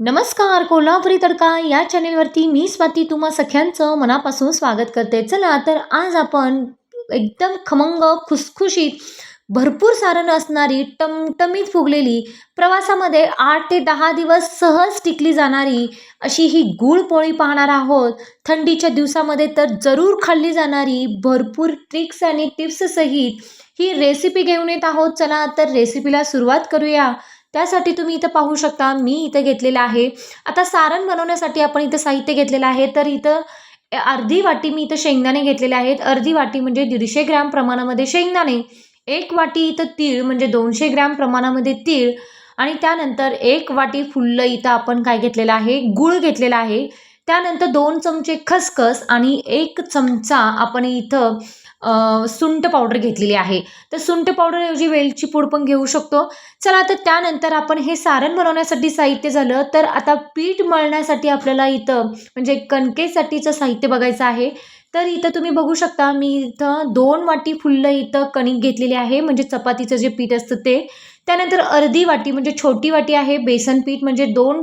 नमस्कार कोल्हापुरी तडका या चॅनेलवरती मी स्वाती तुम्हा सख्यांचं मनापासून स्वागत करते. चला तर आज आपण एकदम खमंग खुसखुशीत भरपूर सारण असणारी टमटमीत फुगलेली प्रवासामध्ये आठ ते दहा दिवस सहज टिकली जाणारी अशी ही गूळ पोळी पाहणार आहोत. थंडीच्या दिवसामध्ये तर जरूर खाल्ली जाणारी भरपूर ट्रिक्स आणि टिप्ससहित ही रेसिपी घेऊन येत आहोत. चला तर रेसिपीला सुरुवात करूया. त्यासाठी तुम्ही इथं पाहू शकता मी इथं घेतलेलं आहे. आता सारण बनवण्यासाठी आपण इथं साहित्य घेतलेलं आहे तर इथं अर्धी वाटी मी इथं शेंगदाणे घेतलेले आहेत. अर्धी वाटी म्हणजे दीडशे ग्रॅम प्रमाणामध्ये शेंगदाणे एक वाटी इथं तीळ म्हणजे दोनशे ग्रॅम प्रमाणामध्ये तीळ आणि त्यानंतर एक वाटी फुल्लं इथं आपण काय घेतलेलं आहे गूळ घेतलेला आहे. त्यानंतर दोन चमचे खसखस आणि एक चमचा आपण इथं सुंट पावडर घेतलेली आहे. तर सुंठ पावडरऐवजी वेलची पूड पण घेऊ शकतो. चला तर त्यानंतर आपण हे सारण बनवण्यासाठी साहित्य झालं. तर आता पीठ मळण्यासाठी आपल्याला इथं म्हणजे कणकेसाठीचं साहित्य बघायचं आहे. तर इथं तुम्ही बघू शकता मी इथं दोन वाटी फुल्लं इथं कणिक घेतलेली आहे. म्हणजे चपातीचं जे पीठ असतं ते. त्यानंतर अर्धी वाटी म्हणजे छोटी वाटी आहे बेसन पीठ म्हणजे दोन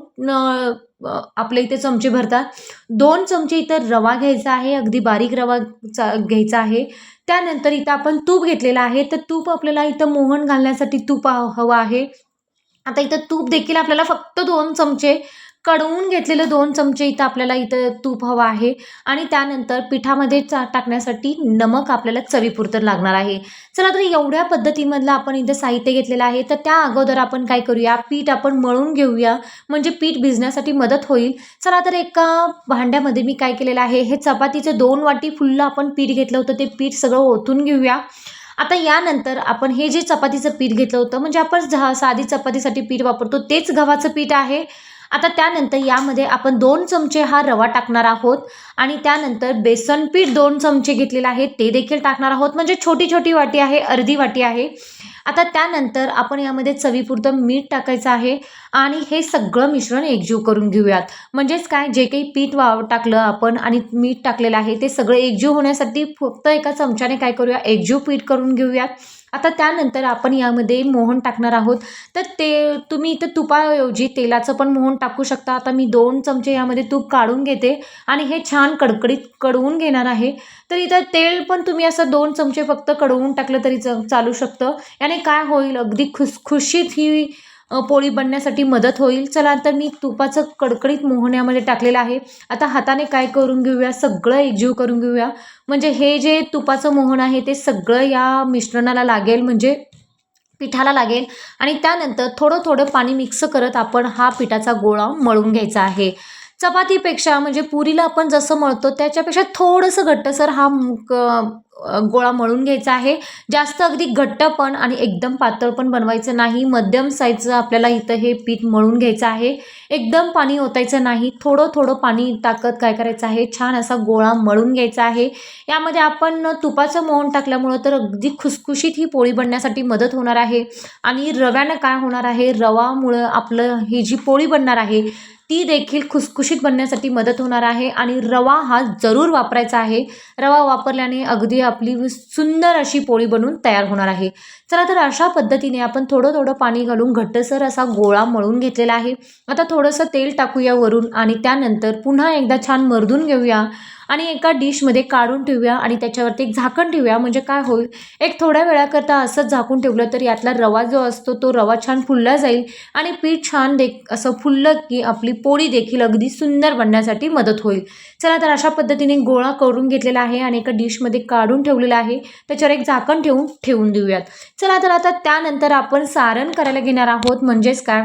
आपल्या इथे चमचे भरतात. दोन चमचे इथं रवा घ्यायचा आहे अगदी बारीक रवा घ्यायचा आहे. त्यानंतर इथं आपण तूप घेतलेलं आहे. तर तूप आपल्याला इथं मोहन घालण्यासाठी तूप हवं आहे. आता इथं तूप देखील आपल्याला फक्त दोन चमचे कडवून घेतलेलं दोन चमचे इथं आपल्याला इथं तूप हवं आहे. आणि त्यानंतर पिठामध्ये चा टाकण्यासाठी नमक आपल्याला चवीपुरतं लागणार आहे. चला तर एवढ्या पद्धतीमधलं आपण इथं साहित्य घेतलेलं आहे. तर त्या अगोदर आपण काय करूया? पीठ आपण मळून घेऊया. म्हणजे पीठ भिजण्यासाठी मदत होईल. चला तर एका भांड्यामध्ये मी काय केलेलं आहे? हे चपातीचं दोन वाटी फुल्लं आपण पीठ घेतलं होतं. ते पीठ सगळं ओतून घेऊया. आता यानंतर आपण हे जे चपातीचं पीठ घेतलं होतं म्हणजे आपण झा साधी चपातीसाठी पीठ वापरतो तेच गव्हाचं पीठ आहे. आता त्यानंतर यामध्ये आपण दोन चमचे हा रवा टाकणार आहोत. आणि त्यानंतर बेसन पीठ दोन चमचे घेतलेले आहे ते देखील टाकणार आहोत. म्हणजे छोटी छोटी वाटी आहे अर्धी वाटी आहे. आता त्यानंतर आपण यामध्ये चवीपुरतं मीठ टाकायचं आहे आणि हे सगळं मिश्रण एकजीव करून घेऊयात. म्हणजेच काय? जे काही पीठ वाव टाकलं आपण आणि मीठ टाकलेलं आहे ते सगळं एकजीव होण्यासाठी फक्त एका चमच्याने काय करूया? एकजीव पीठ करून घेऊयात. आता त्यानंतर आपण यामध्ये मोहन टाकणार आहोत. तर ते तुम्ही इथं तुपाऐवजी तेलाचं पण मोहन टाकू शकता. आता मी दोन चमचे यामध्ये तूप काढून घेते आणि हे छान छान कडकडीत कडवून घेणार आहे. तर इथं तेल पण तुम्ही असं दोन चमचे फक्त कडवून टाकलं तरी च चालू शकतं. याने काय होईल? अगदी खुसखुशीत ही पोळी बनण्यासाठी मदत होईल. चला तर मी तुपाचं कडकडीत मोहण्यामध्ये टाकलेलं आहे. आता हाताने काय करून घेऊया? सगळं एकजीव करून घेऊया. म्हणजे हे जे तुपाचं मोहन आहे ते सगळं या मिश्रणाला लागेल म्हणजे पिठाला लागेल. आणि त्यानंतर थोडं थोडं पाणी मिक्स करत आपण हा पिठाचा गोळा मळून घ्यायचा आहे. चपातीपेक्षा म्हणजे पुरीला आपण जसं मळतो त्याच्यापेक्षा थोडंसं घट्टसर हा गोळा मळून घ्यायचा आहे. जास्त अगदी घट्ट पण आणि एकदम पातळ पण बनवायचं नाही. मध्यम साईजचं आपल्याला इथं हे पीठ मळून घ्यायचं आहे. एकदम पाणी ओतायचं नाही. थोडं थोडं पाणी टाकत काय करायचं आहे? छान असा गोळा मळून घ्यायचा आहे. यामध्ये आपण तुपाचं मोहन टाकल्यामुळं तर अगदी खुसखुशीत ही पोळी बनण्यासाठी मदत होणार आहे. आणि रव्यानं काय होणार आहे? रवामुळं आपलं ही जी पोळी बनणार आहे ती देखील खुसखुशीत बनण्यासाठी मदत होणार आहे आणि रवा हा जरूर वापरायचा आहे. रवा वापरल्याने अगदी आपली सुंदर अशी पोळी बनून तयार होणार आहे. चला तर अशा पद्धतीने आपण थोडं थोडं पाणी घालून घट्टसर असा गोळा मळून घेतलेला आहे. आता थोडंसं तेल टाकूया वरून आणि त्यानंतर पुन्हा एकदा छान मर्दून घेऊया. आणि एका डिशमध्ये काढून ठेवूया आणि त्याच्यावरती एक झाकण ठेवूया. म्हणजे काय होईल? एक थोड्या वेळाकरता असंच झाकून ठेवलं तर यातला रवा जो असतो तो रवा छान फुलला जाईल आणि पीठ छान दे असं फुललं की आपली पोळी देखील अगदी सुंदर बनण्यासाठी मदत होईल. चला तर अशा पद्धतीने गोळा करून घेतलेला आहे आणि एका डिशमध्ये काढून ठेवलेला आहे. त्याच्यावर एक झाकण ठेवून ठेवून देऊयात. चला तर आता त्यानंतर आपण सारण करायला घेणार आहोत. म्हणजेच काय?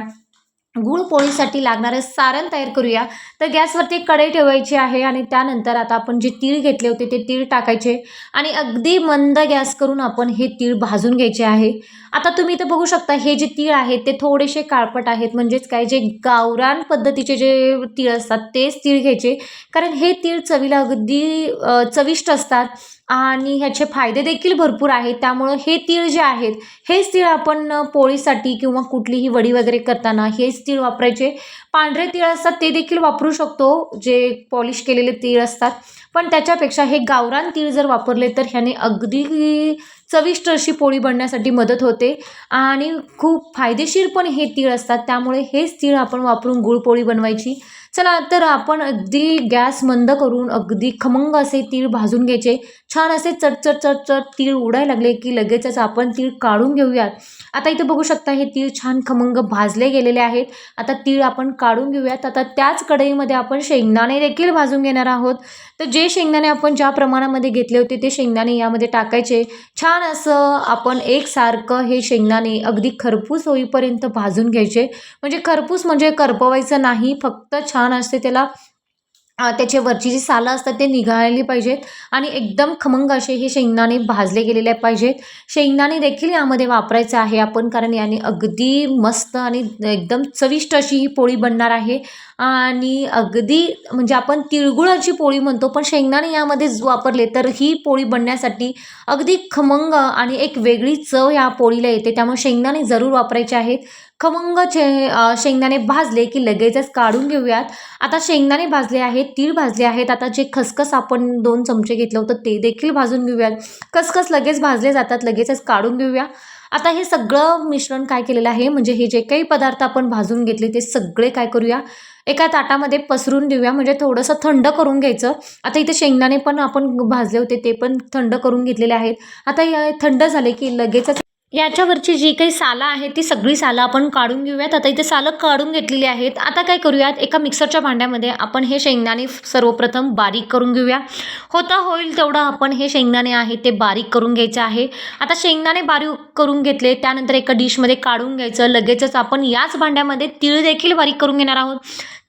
गुळ पोळीसाठी लागणारं सारण तयार करूया. तर गॅसवरती कढई ठेवायची आहे आणि त्यानंतर आता आपण जे तीळ घेतले होते ते तीळ टाकायचे आणि अगदी मंद गॅस करून आपण हे तीळ भाजून घ्यायचे आहे. आता तुम्ही इथं बघू शकता हे जे तीळ आहेत ते थोडेसे काळपट आहेत. म्हणजेच काय जे गावरान पद्धतीचे जे तीळ असतात तेच तीळ घ्यायचे. कारण हे तीळ चवीला अगदी चविष्ट असतात. आणि ह्याचे फायदे देखील भरपूर आहेत. त्यामुळं हे तीळ जे आहेत हेच तीळ आपण पोळीसाठी किंवा कुठलीही वडी वगैरे करताना हेच तीळ वापरायचे. पांढरे तीळ असतात ते देखील वापरू शकतो. जे पॉलिश केलेले तीळ असतात. पण त्याच्यापेक्षा हे गावरान तीळ जर वापरले तर ह्याने अगदी चविष्ट अशी पोळी बनण्यासाठी मदत होते. आणि खूप फायदेशीर पण हे तीळ असतात. त्यामुळे हेच तीळ आपण वापरून गुळपोळी बनवायची. चला तर आपण अगदी गॅस मंद करून अगदी खमंग असे तीळ भाजून घ्यायचे. छान असे चटचट चटचट तीळ उडायला लागले की लगेचच आपण तीळ काढून घेऊयात. आता इथे बघू शकता हे तीळ छान खमंग भाजले गेलेले आहेत. आता तीळ आपण काढून घेऊयात. आता त्याच कढईमध्ये आपण शेंगदाणे देखील भाजून घेणार आहोत. तर जे शेंगदाणे आपण ज्या प्रमाणामध्ये घेतले होते ते शेंगदाणे यामध्ये टाकायचे. छान असं आपण एकसारखं हे शेंगदाणे अगदी खरपूस होईपर्यंत भाजून घ्यायचे. म्हणजे खरपूस म्हणजे करपवायचं नाही फक्त छान असते त्याला त्याचे वरची जी सालं असतात ते निघाली पाहिजेत आणि एकदम खमंग असे हे शेंगदाणे भाजले गेलेले पाहिजेत. शेंगदाणे देखील यामध्ये वापरायचं आहे आपण कारण याने अगदी मस्त आणि एकदम चविष्ट अशी ही पोळी बनणार आहे. आणि अगदी म्हणजे आपण तिळगुळाची पोळी म्हणतो पण शेंगदाणे यामध्ये वापरले तर ही पोळी बनण्यासाठी अगदी खमंग आणि एक वेगळी चव या पोळीला येते. त्यामुळे शेंगदाणे जरूर वापरायचे आहेत. खमंग चे शेंगदाणे भाजले की लगेचच काढून घेऊयात. आता शेंगदाणे भाजले आहेत तीळ भाजले आहेत. आता जे खसखस आपण दोन चमचे घेतलं होतं ते देखील भाजून घेऊयात. खसखस लगेच भाजले जातात लगेचच काढून घेऊया. आता हे सगळं मिश्रण काय केलेलं आहे? म्हणजे हे जे काही पदार्थ आपण भाजून घेतले ते सगळे काय करूया? एका ताटामध्ये पसरून देऊया म्हणजे थोडंसं थंड करून घ्यायचं. आता इथे शेंगदाणे पण आपण भाजले होते ते पण थंड करून घेतलेले आहेत. आता हे थंड झाले की लगेचच याच्यावरची जी काही सालं आहेत ती सगळी सालं आपण काढून घेऊयात. आता इथे सालं काढून घेतलेली आहेत. आता काय करूयात? एका मिक्सरच्या भांड्यामध्ये आपण हे शेंगदाणे सर्वप्रथम बारीक करून घेऊया. होता होईल तेवढं आपण हे शेंगदाणे आहे ते बारीक करून घ्यायचं आहे. आता शेंगदाणे बारीक करून घेतले त्यानंतर एका डिशमध्ये काढून घ्यायचं. लगेचच आपण याच भांड्यामध्ये तीळ देखील बारीक करून घेणार आहोत.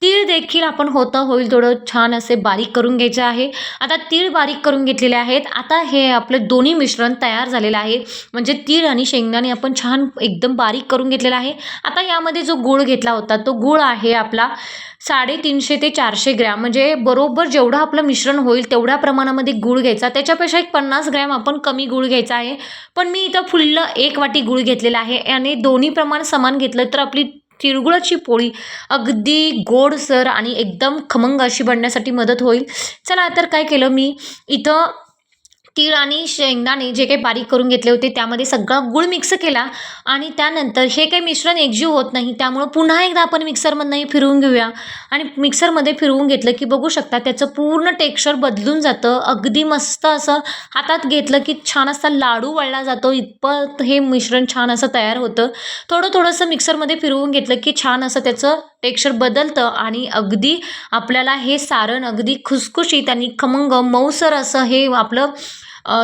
तीळ देखील आपण होतं होईल थोडं छान असे बारीक करून घ्यायचं आहे. आता तीळ बारीक करून घेतलेले आहेत. आता हे आपलं दोन्ही मिश्रण तयार झालेलं आहे. म्हणजे तीळ आणि शेंगदाणे आपण छान एकदम बारीक करून घेतलेला आहे. आता यामध्ये जो गूळ घेतला होता तो गूळ आहे आपला साडेतीनशे ते चारशे ग्रॅम. म्हणजे बरोबर जेवढं आपलं मिश्रण होईल तेवढ्या प्रमाणामध्ये गूळ घ्यायचा. त्याच्यापेक्षा एक पन्नास ग्रॅम आपण कमी गूळ घ्यायचा आहे. पण मी इथं फुल्ल एक वाटी गूळ घेतलेला आहे. आणि दोन्ही प्रमाण समान घेतलं तर आपली तिळगुळाची पोळी अगदी गोडसर आणि एकदम खमंग अशी बनण्यासाठी मदत होईल. चला तर काय केलं मी? इथं तीळ आणि शेंगदाणे जे काही बारीक करून घेतले होते त्यामध्ये सगळा गूळ मिक्स केला आणि त्यानंतर हे काही मिश्रण एकजीव होत नाही त्यामुळं पुन्हा एकदा आपण मिक्सरमधनंही फिरवून घेऊया. आणि मिक्सरमध्ये फिरवून घेतलं की बघू शकता त्याचं पूर्ण टेक्स्चर बदलून जातं. अगदी मस्त असं हातात घेतलं की छान असा लाडू वळला जातो. इतपत हे मिश्रण छान असं तयार होतं. थोडं थोडंसं मिक्सरमध्ये फिरवून घेतलं की छान असं त्याचं टेक्स्चर बदलतं आणि अगदी आपल्याला हे सारण अगदी खुसखुशीत आणि खमंग मऊसर असं हे आपलं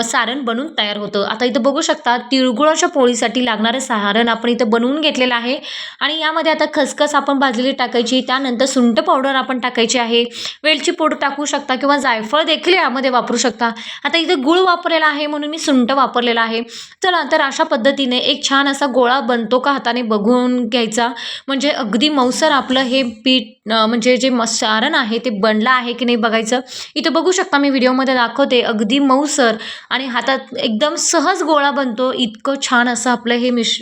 सारण बनून तयार होतं. आता इथं बघू शकता तिळगुळाच्या पोळीसाठी लागणारं सारण आपण इथं बनवून घेतलेलं आहे. आणि यामध्ये आता खसखस आपण भाजलेली टाकायची त्यानंतर सुंठ पावडर आपण टाकायची आहे. वेलची पूड टाकू शकता किंवा जायफळ देखील यामध्ये वापरू शकता. आता इथं गुळ वापरलेला आहे म्हणून मी सुंठ वापरलेला आहे. चला तर अशा पद्धतीने एक छान असा गोळा बनतो का हाताने बघून घ्यायचा. म्हणजे अगदी मौसर आपलं हे पीठ म्हणजे जे मसारण सारण आहे ते बनलं आहे की नाही बघायचं? इथं बघू शकता मी व्हिडिओमध्ये दाखवते. अगदी मऊसर आणि हातात एकदम सहज गोळा बनतो. इतकं छान असं आपलं हे मिश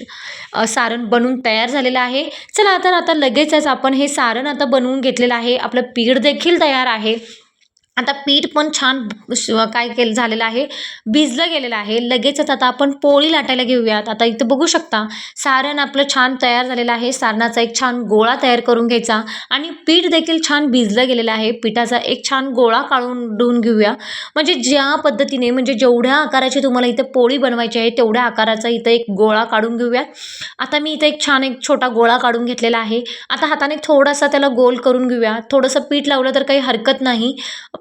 सारण बनून तयार झालेलं आहे. चला तर आता लगेचच आपण हे सारण आता बनवून घेतलेलं आहे. आपलं पीठ देखील तयार आहे. आता पीठ पण छान काय केलं झालेलं आहे. भिजलं गेलेलं आहे. लगेचच आता आपण पोळी लाटायला घेऊयात. आता इथं बघू शकता सारण आपलं छान तयार झालेलं आहे. सारणाचा एक छान गोळा तयार करून घ्यायचा. आणि पीठ देखील छान भिजलं गेलेलं आहे. पिठाचा एक छान गोळा काढून घेऊया. म्हणजे ज्या पद्धतीने म्हणजे जेवढ्या आकाराची तुम्हाला इथं पोळी बनवायची आहे तेवढ्या आकाराचा इथं एक गोळा काढून घेऊयात आता मी इथं एक छान एक छोटा गोळा काढून घेतलेला आहे. आता हाताने थोडासा त्याला गोल करून घेऊया. थोडंसं पीठ लावलं तर काही हरकत नाही.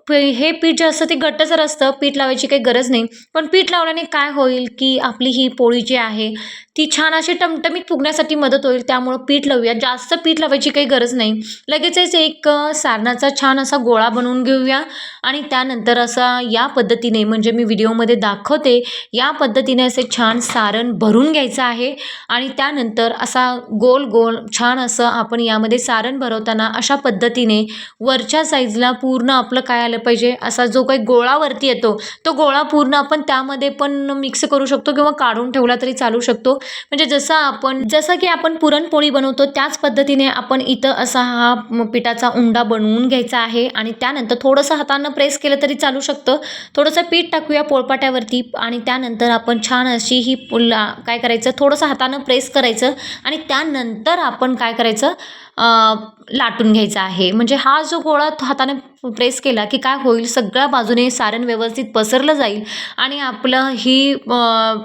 हे पीठ जे असतं ते घट्टसर असतं पीठ लावायची काही गरज नाही. पण पीठ लावल्याने काय होईल की आपली ही पोळी जी आहे ती छान अशी टमटमीत फुगण्यासाठी मदत होईल. त्यामुळं पीठ लावूया. जास्त पीठ लावायची काही गरज नाही. लगेचच एक सारणाचा छान असा गोळा बनवून घेऊया. आणि त्यानंतर असा या पद्धतीने म्हणजे मी व्हिडिओमध्ये दाखवते या पद्धतीने असे छान सारण भरून घ्यायचं आहे. आणि त्यानंतर असा गोल गोल छान असं आपण यामध्ये सारण भरवताना अशा पद्धतीने वरच्या साईजला पूर्ण आपलं काय आलं राहिलं पाहिजे. असा जो काही गोळावरती येतो तो गोळा पूर्ण आपण त्यामध्ये पण मिक्स करू शकतो किंवा काढून ठेवला तरी चालू शकतो. म्हणजे जसं आपण जसं की आपण पुरणपोळी बनवतो त्याच पद्धतीने आपण इथं असा हा पिठाचा उंडा बनवून घ्यायचा आहे आणि त्यानंतर थोडंसं हातानं प्रेस केलं तरी चालू शकतं. थोडंसं पीठ टाकूया पोळपाट्यावरती आणि त्यानंतर आपण छान अशी ही पुला काय करायचं थोडंसं हातानं प्रेस करायचं आणि त्यानंतर आपण काय करायचं लाटून घ्यायचा आहे. म्हणजे हा जो गोळा हाताने प्रेस केला की काय होईल सगळ्या बाजूने सारण व्यवस्थित पसरलं जाईल आणि आपलं ही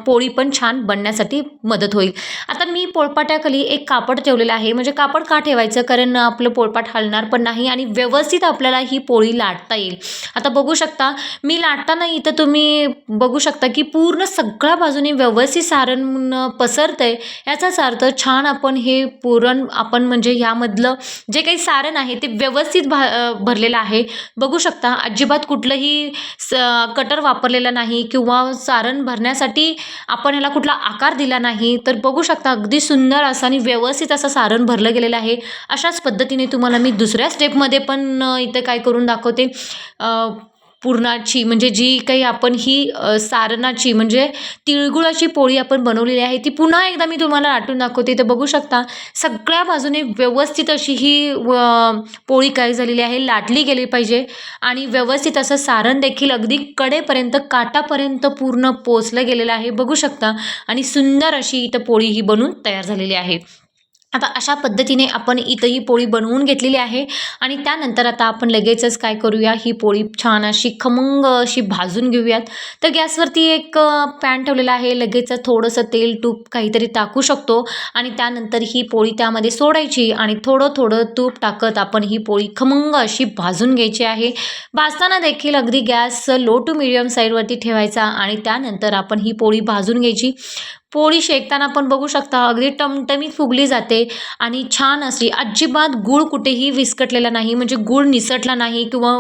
पोळी पण छान बनण्यासाठी मदत होईल. आता मी पोळपाट्याखाली एक कापड ठेवलेलं आहे. म्हणजे कापड का ठेवायचं? कारण आपलं पोळपाट हलणार पण नाही आणि व्यवस्थित आपल्याला ही पोळी लाटता येईल. आता बघू शकता मी लाटताना इथं तुम्ही बघू शकता की पूर्ण सगळ्या बाजूने व्यवस्थित सारण पसरतं आहे याचाच अर्थ छान आपण हे पुरण आपण म्हणजे ह्या त्यामधलं जे काही सारण आहे ते व्यवस्थित भा भरलेलं आहे. बघू शकता अजिबात कुठलंही स कटर वापरलेलं नाही किंवा सारण भरण्यासाठी आपण ह्याला कुठला आकार दिला नाही तर बघू शकता अगदी सुंदर असं आणि व्यवस्थित असं सारण भरलं गेलेलं आहे. अशाच पद्धतीने तुम्हाला मी दुसऱ्या स्टेपमध्ये पण इथं काय करून दाखवते. पुरणाची म्हणजे जी काही आपण ही सारणाची म्हणजे तिळगुळाची पोळी आपण बनवलेली आहे ती पुन्हा एकदा मी तुम्हाला लाटून दाखवते. तर बघू शकता सगळ्या बाजूने व्यवस्थित अशी ही पोळी काय झालेली आहे लाटली गेली पाहिजे. आणि व्यवस्थित असं सारण देखील अगदी कडेपर्यंत काटापर्यंत पूर्ण पोचलं गेलेलं आहे. बघू शकता आणि सुंदर अशी इथं पोळी ही बनून तयार झालेली आहे. आता अशा पद्धतीने आपण इथं ही पोळी बनवून घेतलेली आहे. आणि त्यानंतर आता आपण लगेचच काय करूया? ही पोळी छान अशी खमंग अशी भाजून घेऊयात. तर गॅसवरती एक पॅन ठेवलेला आहे. लगेच थोडंसं तेल तूप काहीतरी टाकू शकतो. आणि त्यानंतर ही पोळी त्यामध्ये सोडायची आणि थोडं थोडं तूप टाकत आपण ही पोळी खमंग अशी भाजून घ्यायची आहे. भाजताना देखील अगदी गॅस लो टू मिडियम साईडवरती ठेवायचा आणि त्यानंतर आपण ही पोळी भाजून घ्यायची. पोळी शेकताना आपण बघू शकता अगदी टमटमीत फुगली जाते आणि छान अशी अजिबात गूळ कुठेही विस्कटलेला नाही म्हणजे गूळ निसटला नाही किंवा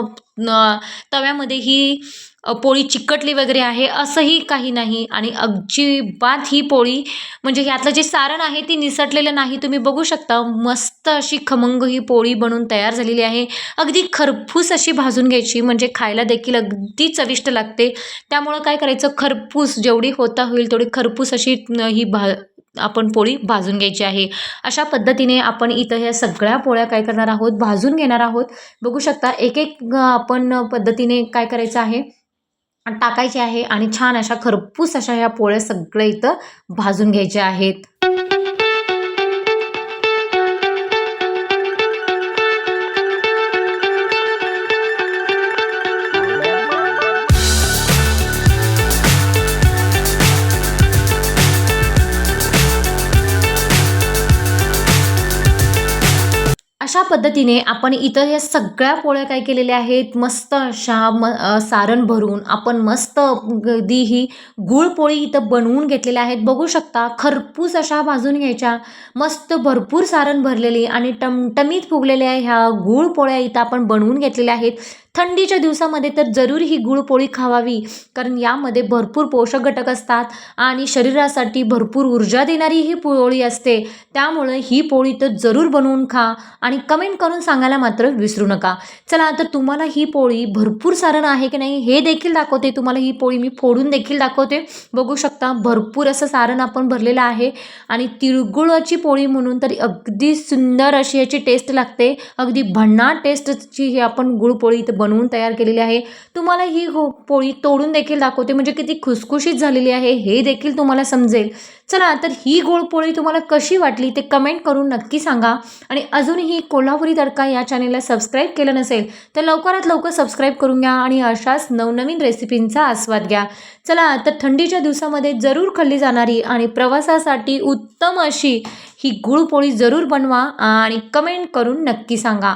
तव्यामध्ये ही पोळी चिकटली वगैरे आहे असंही काही नाही. आणि अजिबात ही पोळी म्हणजे ह्यातलं जे सारण आहे ती निसटलेलं नाही. तुम्ही बघू शकता मस्त अशी खमंग ही पोळी बनून तयार झालेली आहे. अगदी खरपूस अशी भाजून घ्यायची म्हणजे खायला देखील अगदी चविष्ट लागते. त्यामुळं काय करायचं खरपूस जेवढी होता होईल तेवढी खरपूस अशी ही भा आपण पोळी भाजून घ्यायची आहे. अशा पद्धतीने आपण इथं ह्या सगळ्या पोळ्या काय करणार आहोत? भाजून घेणार आहोत. बघू शकता एक एक आपण पद्धतीने काय करायचं आहे? टाकायचे आहे आणि छान अशा खरपूस अशा ह्या पोळ्या सगळ्या इथं भाजून घ्यायच्या आहेत. अशा पद्धतीने आपण इतर या सगळ्या पोळ्या काय केलेल्या आहेत? मस्त अशा म सारण भरून आपण मस्त अगदी ही गुळपोळी इथं बनवून घेतलेल्या आहेत. बघू शकता खरपूस अशा भाजून घ्यायच्या. मस्त भरपूर सारण भरलेली आणि टमटमीत फुगलेल्या ह्या गुळपोळ्या इथं आपण बनवून घेतलेल्या आहेत. थंडीच्या दिवसामध्ये तर जरूर ही गुळपोळी खावावी कारण यामध्ये भरपूर पोषक घटक असतात आणि शरीरासाठी भरपूर ऊर्जा देणारी ही पोळी असते. त्यामुळे ही पोळी तर जरूर बनवून खा आणि कमेंट करून सांगायला मात्र विसरू नका. चला तर तुम्हाला ही पोळी भरपूर सारण आहे की नाही हे देखील दाखवते. तुम्हाला ही पोळी मी फोडून देखील दाखवते. बघू शकता भरपूर असं सारण आपण भरलेलं आहे आणि तिळगुळाची पोळी म्हणून तरी अगदी सुंदर अशी याची टेस्ट लागते. अगदी भन्नाट टेस्टची ही आपण गुळपोळी इथं बनवून तयार केलेली आहे. तुम्हाला ही हो पोळी तोडून देखील दाखवते. म्हणजे किती खुसखुशीत झालेली आहे हे देखील तुम्हाला समजेल. चला तर ही गोळपोळी तुम्हाला कशी वाटली ते कमेंट करून नक्की सांगा. आणि अजूनही कोल्हापुरी तडका या चॅनेलला सबस्क्राईब केलं नसेल तर लवकरात लवकर सबस्क्राईब करून घ्या आणि अशाच नवनवीन रेसिपींचा आस्वाद घ्या. चला तर थंडीच्या दिवसामध्ये जरूर खाल्ली जाणारी आणि प्रवासासाठी उत्तम अशी ही गुळपोळी जरूर बनवा आणि कमेंट करून नक्की सांगा.